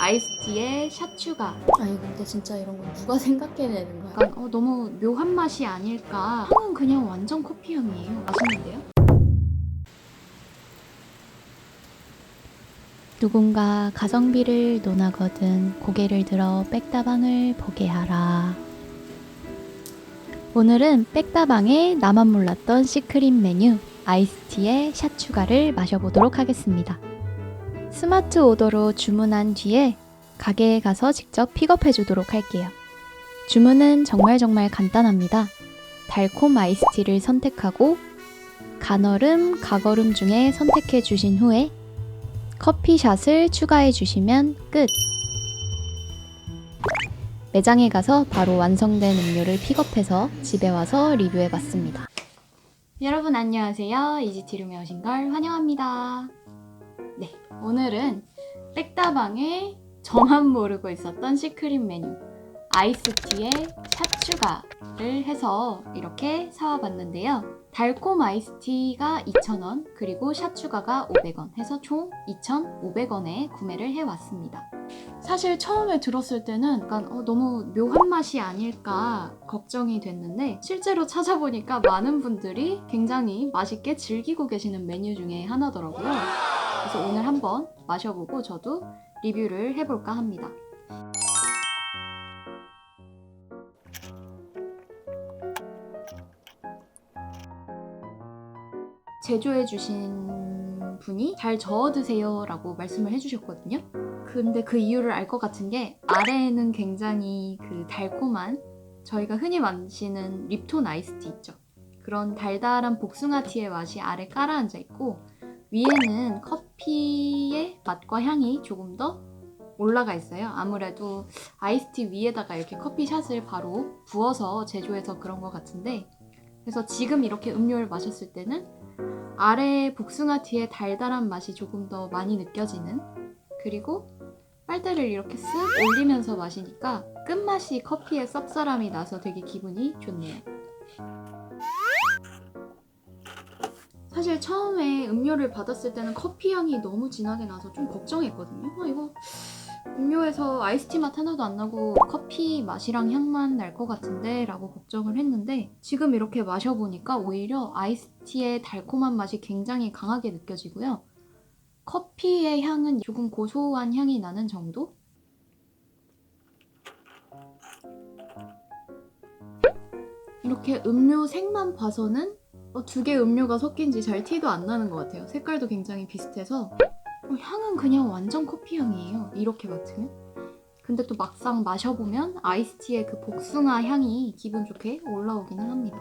아이스티에 샷 추가. 아니 근데 진짜 이런 건 누가 생각해내는 거야? 약간 어, 너무 묘한 맛이 아닐까. 향은 그냥 완전 커피 향이에요. 맛있는데요? 누군가 가성비를 논하거든 고개를 들어 백다방을 보게 하라. 오늘은 백다방의 나만 몰랐던 시크릿 메뉴 아이스티의 샷 추가를 마셔보도록 하겠습니다. 스마트 오더로 주문한 뒤에 가게에 가서 직접 픽업해 주도록 할게요. 주문은 정말 정말 간단합니다. 달콤 아이스티를 선택하고 간얼음, 가거름 중에 선택해 주신 후에 커피샷을 추가해 주시면 끝. 매장에 가서 바로 완성된 음료를 픽업해서 집에 와서 리뷰해 봤습니다. 여러분 안녕하세요. 이지티룸에 오신 걸 환영합니다. 네, 오늘은 백다방에 저만 모르고 있었던 시크릿 메뉴 아이스티에 샷 추가를 해서 이렇게 사와봤는데요. 달콤 아이스티가 2,000원, 그리고 샷 추가가 500원 해서 총 2,500원에 구매를 해왔습니다. 사실 처음에 들었을 때는 약간 어, 너무 묘한 맛이 아닐까 걱정이 됐는데 실제로 찾아보니까 많은 분들이 굉장히 맛있게 즐기고 계시는 메뉴 중에 하나더라고요. 그래서 오늘 한번 마셔보고 저도 리뷰를 해볼까 합니다. 제조해주신 분이 잘 저어 드세요 라고 말씀을 해주셨거든요. 근데 그 이유를 알 것 같은 게 아래에는 굉장히 그 달콤한 저희가 흔히 마시는 립톤 아이스티 있죠. 그런 달달한 복숭아 티의 맛이 아래 깔아앉아 있고 위에는 커피의 맛과 향이 조금 더 올라가 있어요. 아무래도 아이스티 위에다가 이렇게 커피샷을 바로 부어서 제조해서 그런 것 같은데 그래서 지금 이렇게 음료를 마셨을 때는 아래 복숭아 티의 달달한 맛이 조금 더 많이 느껴지는 그리고 빨대를 이렇게 쓱 올리면서 마시니까 끝맛이 커피의 쌉싸람이 나서 되게 기분이 좋네요. 사실 처음에 음료를 받았을 때는 커피 향이 너무 진하게 나서 좀 걱정했거든요. 아, 이거 음료에서 아이스티 맛 하나도 안 나고 커피 맛이랑 향만 날 것 같은데 라고 걱정을 했는데 지금 이렇게 마셔보니까 오히려 아이스티의 달콤한 맛이 굉장히 강하게 느껴지고요. 커피의 향은 조금 고소한 향이 나는 정도? 이렇게 음료 색만 봐서는 어, 두 개 음료가 섞인지 잘 티도 안 나는 것 같아요. 색깔도 굉장히 비슷해서 어, 향은 그냥 완전 커피 향이에요. 이렇게 맡으면. 근데 또 막상 마셔보면 아이스티의 그 복숭아 향이 기분 좋게 올라오기는 합니다.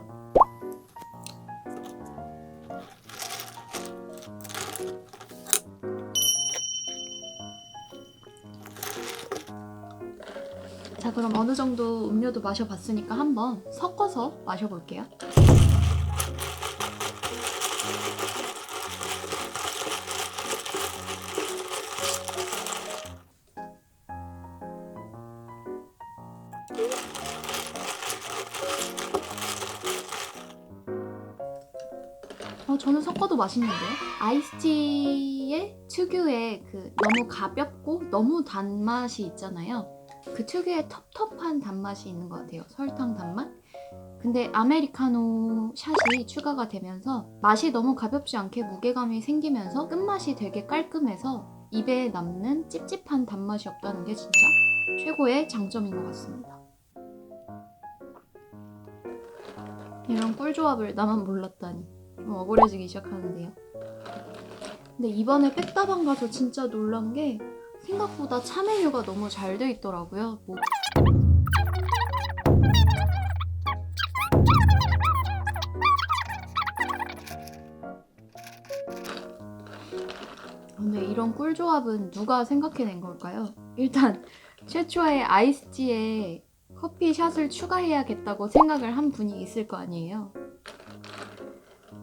자, 그럼 어느 정도 음료도 마셔봤으니까 한번 섞어서 마셔볼게요. 저는 섞어도 맛있는데요? 아이스티의 특유의 그 너무 가볍고 너무 단맛이 있잖아요. 그 특유의 텁텁한 단맛이 있는 것 같아요. 설탕 단맛? 근데 아메리카노 샷이 추가가 되면서 맛이 너무 가볍지 않게 무게감이 생기면서 끝맛이 되게 깔끔해서 입에 남는 찝찝한 단맛이 없다는 게 진짜 최고의 장점인 것 같습니다. 이런 꿀조합을 나만 몰랐다니 좀 억울해지기 시작하는데요. 근데 이번에 백다방 가서 진짜 놀란 게 생각보다 차 메뉴가 너무 잘 돼 있더라고요. 뭐 근데 이런 꿀조합은 누가 생각해낸 걸까요? 일단 최초의 아이스티에 커피 샷을 추가해야겠다고 생각을 한 분이 있을 거 아니에요.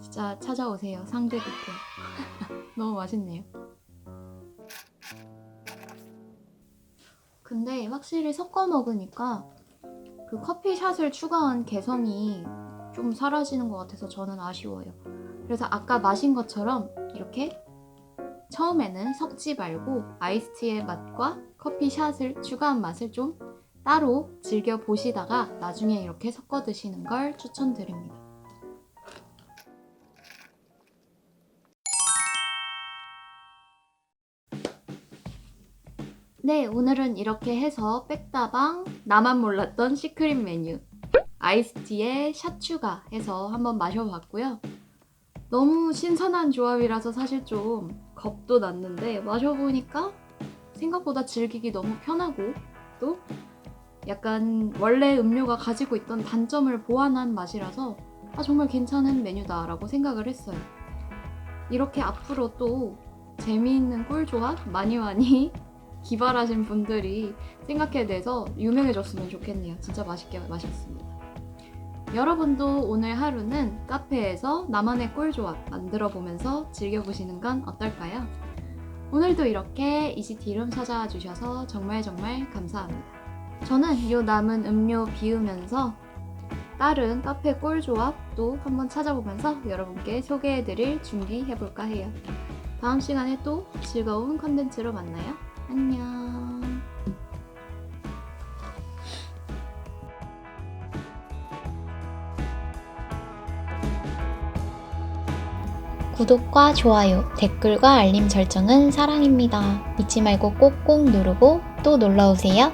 진짜 찾아오세요. 상대 뷔페. 너무 맛있네요. 근데 확실히 섞어 먹으니까 그 커피샷을 추가한 개성이 좀 사라지는 것 같아서 저는 아쉬워요. 그래서 아까 마신 것처럼 이렇게 처음에는 섞지 말고 아이스티의 맛과 커피샷을 추가한 맛을 좀 따로 즐겨 보시다가 나중에 이렇게 섞어 드시는 걸 추천드립니다. 네, 오늘은 이렇게 해서 백다방 나만 몰랐던 시크릿 메뉴 아이스티에 샷 추가 해서 한번 마셔봤고요. 너무 신선한 조합이라서 사실 좀 겁도 났는데 마셔보니까 생각보다 즐기기 너무 편하고 또 약간 원래 음료가 가지고 있던 단점을 보완한 맛이라서 아, 정말 괜찮은 메뉴다라고 생각을 했어요. 이렇게 앞으로 또 재미있는 꿀 조합 많이 많이 기발하신 분들이 생각해내서 유명해졌으면 좋겠네요. 진짜 맛있게 마셨습니다. 여러분도 오늘 하루는 카페에서 나만의 꿀 조합 만들어 보면서 즐겨보시는 건 어떨까요? 오늘도 이렇게 이시티룸 찾아와 주셔서 정말 정말 감사합니다. 저는 이 남은 음료 비우면서 다른 카페 꿀 조합도 한번 찾아보면서 여러분께 소개해드릴 준비해볼까 해요. 다음 시간에 또 즐거운 컨텐츠로 만나요. 안녕. 구독과 좋아요, 댓글과 알림 설정은 사랑입니다. 잊지 말고 꼭꼭 누르고 또 놀러오세요.